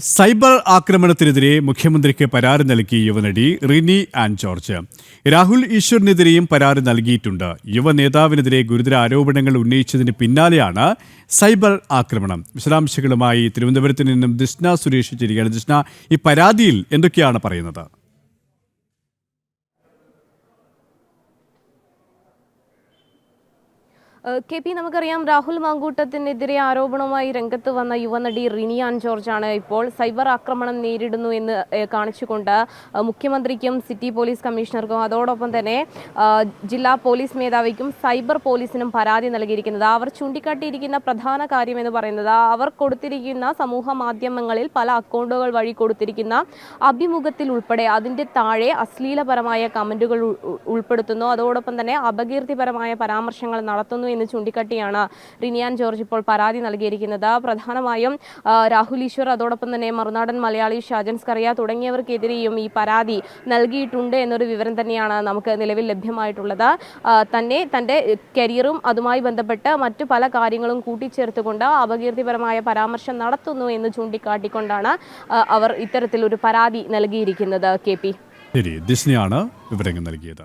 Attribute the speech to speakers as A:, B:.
A: Cyber ആക്രമണത്തിനെതിരെ മുഖ്യമന്ത്രിക്ക് പരാതി നൽകി യുവനടി റിനി ആൻഡ് ജോർജ്. രാഹുൽ ഈശ്വറിനെതിരെയും പരാതി നൽകിയിട്ടുണ്ട്. യുവ നേതാവിനെതിരെ ഗുരുതര ആരോപണങ്ങൾ ഉന്നയിച്ചതിന് പിന്നാലെയാണ് സൈബർ ആക്രമണം. വിശദാംശങ്ങളുമായി തിരുവനന്തപുരത്ത് നിന്നും ദിഷ്ണ സുരേഷ് ചിരികയാണ് ദിഷ്ണ ഈ പരാതിയിൽ എന്തൊക്കെയാണ് പറയുന്നത്?
B: കെ പി നമുക്കറിയാം രാഹുൽ മാങ്കൂട്ടത്തിനെതിരെ ആരോപണവുമായി രംഗത്ത് വന്ന യുവനടി റിനിയാൻ ജോർജാണ് ഇപ്പോൾ സൈബർ ആക്രമണം നേരിടുന്നു എന്ന് കാണിച്ചുകൊണ്ട് മുഖ്യമന്ത്രിക്കും സിറ്റി പോലീസ് കമ്മീഷണർക്കും അതോടൊപ്പം തന്നെ ജില്ലാ പോലീസ് മേധാവിക്കും സൈബർ പോലീസിനും പരാതി നൽകിയിരിക്കുന്നത്. അവർ ചൂണ്ടിക്കാട്ടിയിരിക്കുന്ന പ്രധാന കാര്യം എന്ന് പറയുന്നത് അവർ കൊടുത്തിരിക്കുന്ന സമൂഹ മാധ്യമങ്ങളിൽ പല അക്കൗണ്ടുകൾ വഴി കൊടുത്തിരിക്കുന്ന അഭിമുഖത്തിൽ ഉൾപ്പെടെ അതിന്റെ താഴെ അശ്ലീലപരമായ കമന്റുകൾ ഉൾ- ഉൾ- ഉൾപ്പെടുത്തുന്നു. അതോടൊപ്പം തന്നെ അപകീർത്തിപരമായ പരാമർശങ്ങൾ നടത്തുന്നു എന്ന് ചൂണ്ടിക്കാട്ടിയാണ് റിനിയാൻ ജോർജ് ഇപ്പോൾ പരാതി നൽകിയിരിക്കുന്നത്. പ്രധാനമായും രാഹുൽ ഈശ്വർ അതോടൊപ്പം തന്നെ മറുനാടൻ മലയാളി ഷാജൻ സ്കറിയ തുടങ്ങിയവർക്കെതിരെയും ഈ പരാതി നൽകിയിട്ടുണ്ട് എന്നൊരു വിവരം തന്നെയാണ് നമുക്ക് നിലവിൽ ലഭ്യമായിട്ടുള്ളത്. തന്നെ തന്റെ കരിയറും അതുമായി ബന്ധപ്പെട്ട് മറ്റു പല കാര്യങ്ങളും കൂട്ടിച്ചേർത്തുകൊണ്ട് അപകീർത്തിപരമായ പരാമർശം നടത്തുന്നു എന്ന് ചൂണ്ടിക്കാട്ടിക്കൊണ്ടാണ് അവർ ഇത്തരത്തിലൊരു പരാതി നൽകിയിരിക്കുന്നത്. K P.
A: ശരി വിവരങ്ങൾ നൽകിയത്.